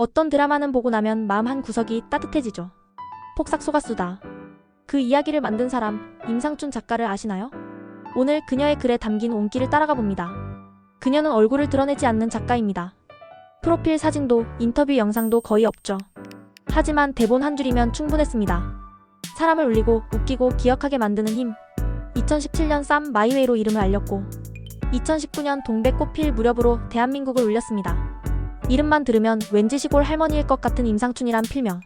어떤 드라마는 보고 나면 마음 한 구석이 따뜻해지죠. 폭삭 속았수다. 그 이야기를 만든 사람 임상춘 작가를 아시나요? 오늘 그녀의 글에 담긴 온기를 따라가 봅니다. 그녀는 얼굴을 드러내지 않는 작가입니다. 프로필 사진도 인터뷰 영상도 거의 없죠. 하지만 대본 한 줄이면 충분했습니다. 사람을 울리고 웃기고 기억하게 만드는 힘. 2017년 쌈 마이웨이로 이름을 알렸고 2019년 동백꽃필 무렵으로 대한민국을 울렸습니다. 이름만 들으면 왠지 시골 할머니일 것 같은 임상춘이란 필명.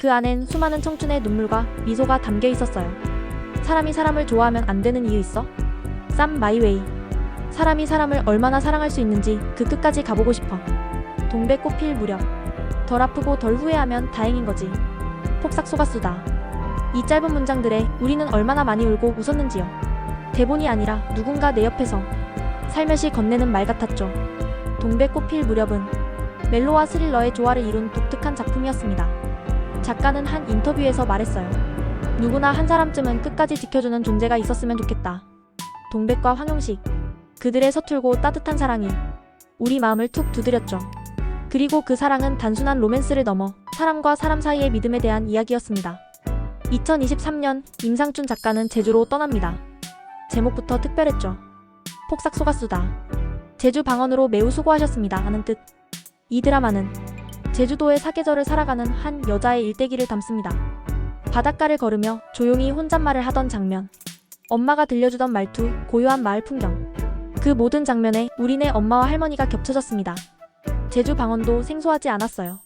그 안엔 수많은 청춘의 눈물과 미소가 담겨 있었어요. 사람이 사람을 좋아하면 안 되는 이유 있어? 쌈 마이웨이. 사람이 사람을 얼마나 사랑할 수 있는지 그 끝까지 가보고 싶어. 동백 꽃필 무렵. 덜 아프고 덜 후회하면 다행인 거지. 폭삭 속았수다. 이 짧은 문장들에 우리는 얼마나 많이 울고 웃었는지요. 대본이 아니라 누군가 내 옆에서 살며시 건네는 말 같았죠. 동백 꽃필 무렵은 멜로와 스릴러의 조화를 이룬 독특한 작품이었습니다. 작가는 한 인터뷰에서 말했어요. 누구나 한 사람쯤은 끝까지 지켜주는 존재가 있었으면 좋겠다. 동백과 황용식. 그들의 서툴고 따뜻한 사랑이 우리 마음을 툭 두드렸죠. 그리고 그 사랑은 단순한 로맨스를 넘어 사람과 사람 사이의 믿음에 대한 이야기였습니다. 2023년 임상춘 작가는 제주로 떠납니다. 제목부터 특별했죠. 폭삭 속았수다. 제주 방언으로 매우 수고하셨습니다. 하는 뜻. 이 드라마는 제주도의 사계절을 살아가는 한 여자의 일대기를 담습니다. 바닷가를 걸으며 조용히 혼잣말을 하던 장면. 엄마가 들려주던 말투, 고요한 마을 풍경. 그 모든 장면에 우리네 엄마와 할머니가 겹쳐졌습니다. 제주 방언도 생소하지 않았어요.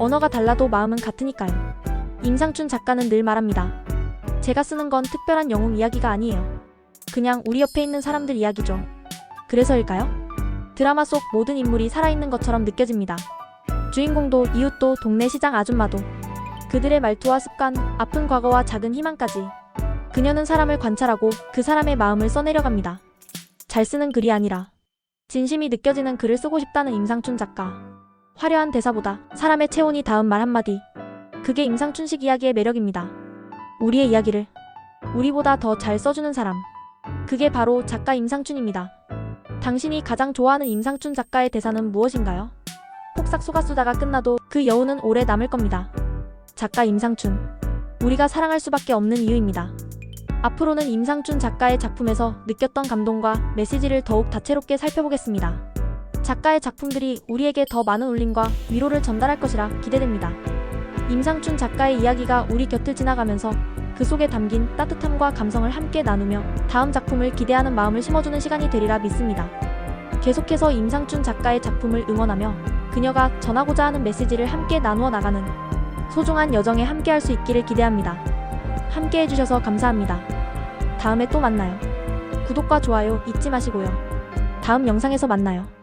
언어가 달라도 마음은 같으니까요. 임상춘 작가는 늘 말합니다. 제가 쓰는 건 특별한 영웅 이야기가 아니에요. 그냥 우리 옆에 있는 사람들 이야기죠. 그래서일까요? 드라마 속 모든 인물이 살아있는 것처럼 느껴집니다. 주인공도 이웃도 동네 시장 아줌마도 그들의 말투와 습관, 아픈 과거와 작은 희망까지 그녀는 사람을 관찰하고 그 사람의 마음을 써내려갑니다. 잘 쓰는 글이 아니라 진심이 느껴지는 글을 쓰고 싶다는 임상춘 작가. 화려한 대사보다 사람의 체온이 닿은 말 한마디. 그게 임상춘식 이야기의 매력입니다. 우리의 이야기를 우리보다 더 잘 써주는 사람. 그게 바로 작가 임상춘입니다. 당신이 가장 좋아하는 임상춘 작가의 대사는 무엇인가요? 폭삭 속았수다가 끝나도 그 여운은 오래 남을 겁니다. 작가 임상춘. 우리가 사랑할 수밖에 없는 이유입니다. 앞으로는 임상춘 작가의 작품에서 느꼈던 감동과 메시지를 더욱 다채롭게 살펴보겠습니다. 작가의 작품들이 우리에게 더 많은 울림과 위로를 전달할 것이라 기대됩니다. 임상춘 작가의 이야기가 우리 곁을 지나가면서 그 속에 담긴 따뜻함과 감성을 함께 나누며 다음 작품을 기대하는 마음을 심어주는 시간이 되리라 믿습니다. 계속해서 임상춘 작가의 작품을 응원하며 그녀가 전하고자 하는 메시지를 함께 나누어 나가는 소중한 여정에 함께 할 수 있기를 기대합니다. 함께 해주셔서 감사합니다. 다음에 또 만나요. 구독과 좋아요 잊지 마시고요. 다음 영상에서 만나요.